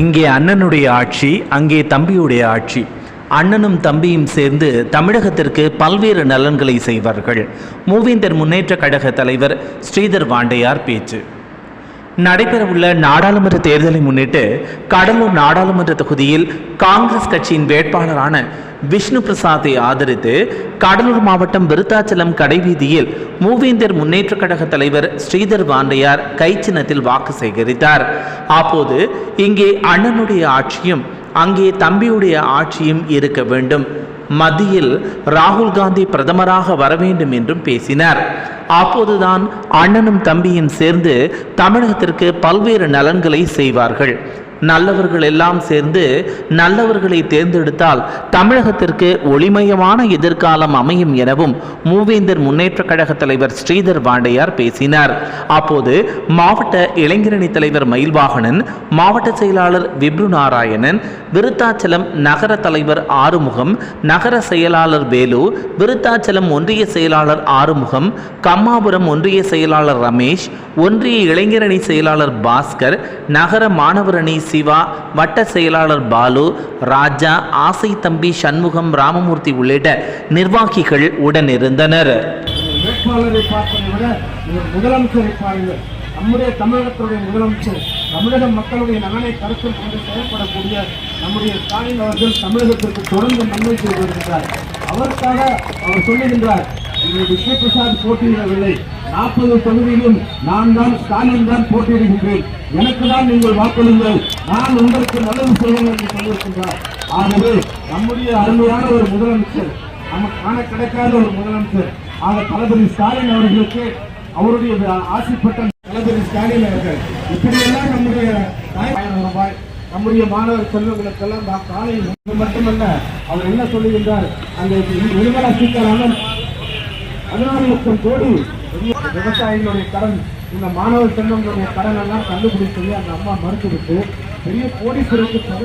இங்கே அண்ணனுடைய ஆட்சி அங்கே தம்பியுடைய ஆட்சி. அண்ணனும் தம்பியும் சேர்ந்து தமிழகத்திற்கு பல்வேறு நலன்களை செய்வார்கள். மூவேந்தர் முன்னேற்ற கழக தலைவர் ஸ்ரீதர் வாண்டையார் பேச்சு. நடைபெறவுள்ள நாடாளுமன்ற தேர்தலை முன்னிட்டு கடலூர் நாடாளுமன்ற தொகுதியில் காங்கிரஸ் கட்சியின் வேட்பாளரான விஷ்ணு பிரசாத்தை ஆதரித்து கடலூர் மாவட்டம் விருத்தாச்சலம் கடைவீதியில் மூவேந்தர் முன்னேற்ற கழக தலைவர் ஸ்ரீதர் வாண்டையார் கைச்சின்னத்தில் வாக்கு சேகரித்தார். அப்போது இங்கே அண்ணனுடைய ஆட்சியும் அங்கே தம்பியுடைய ஆட்சியும் இருக்க வேண்டும். மத்தியில் ராகுல் காந்தி பிரதமராக வர வேண்டும் என்றும் பேசினார். அப்போதுதான் அண்ணனும் தம்பியும் சேர்ந்து தமிழகத்திற்கு பல்வேறு நலன்களை செய்வார்கள். நல்லவர்கள் எல்லாம் சேர்ந்து நல்லவர்களை தேர்ந்தெடுத்தால் தமிழகத்திற்கு ஒளிமயமான எதிர்காலம் அமையும் எனவும் மூவேந்தர் முன்னேற்ற கழக தலைவர் ஸ்ரீதர் வாண்டையார் பேசினார். அப்போது மாவட்ட இளைஞரணி தலைவர் மயில்வாகனன் மாவட்ட செயலாளர் விப்ரு நாராயணன் விருத்தாச்சலம் நகர தலைவர் ஆறுமுகம் நகர நகர செயலாளர் வேலு விருத்தாச்சலம் ஒன்றிய செயலாளர் ஆறுமுகம் கம்மாபுரம் ஒன்றிய செயலாளர் ரமேஷ் ஒன்றிய இளைஞரணி செயலாளர் பாஸ்கர் நகர மாணவரணி சிவா வட்ட செயலாளர் பாலு ராஜா ஆசை தம்பி சண்முகம் ராமமூர்த்தி உள்ளிட்ட நிர்வாகிகள் உடனிருந்தனர். வேட்பாளரை பார்ப்பதை விட முதலமைச்சரை பாருங்கள். நம்முடைய தமிழகத்துடைய முதலமைச்சர் தமிழக மக்களுடைய நலனை கருத்தில் கொண்டு செயல்படக்கூடிய நம்முடைய ஸ்டாலின் அவர்கள் தமிழகத்திற்கு தொடர்ந்து நன்மை செய்து வருகின்றார். அவருக்காக அவர் சொல்லுகின்றார் இங்கே விஷ்ணு பிரசாத் போட்டியிடவில்லை. நாற்பது தொகுதியிலும் நான் தான் ஸ்டாலின் தான் போட்டியிடுகின்றேன். எனக்கு தான் நீங்கள் வாக்களிங்கள் நான் உங்களுக்கு நல்லது செய்வேன் என்று சொல்லியிருக்கின்றார். ஆகவே நம்முடைய அருமையான ஒரு முதலமைச்சர் நமக்கு காண கிடைக்காத ஒரு முதலமைச்சர் ஆக தளபதி ஸ்டாலின் அவர்களுக்கு அவருடைய ஆசைப்பட்ட தளபதி ஸ்டாலின் அவர்கள். இப்படியெல்லாம் நம்முடைய தாய்மாயிரம் ரூபாய் நம்முடைய மாணவர் செல்வங்களுக்கெல்லாம் காலையில் மட்டுமல்ல அவர் என்ன சொல்லுகின்றார்? அந்த நிர்மலா சீதாராமன் பதினாறு லட்சம் கோடி விவசாயிகளுடைய கடன் இந்த மாணவர் செல்வங்களுடைய கடன் எல்லாம் கண்டுபிடிச்சு அந்த அம்மா மறுத்துவிட்டு பெரிய கோடி கோடீஸ்வரருக்கு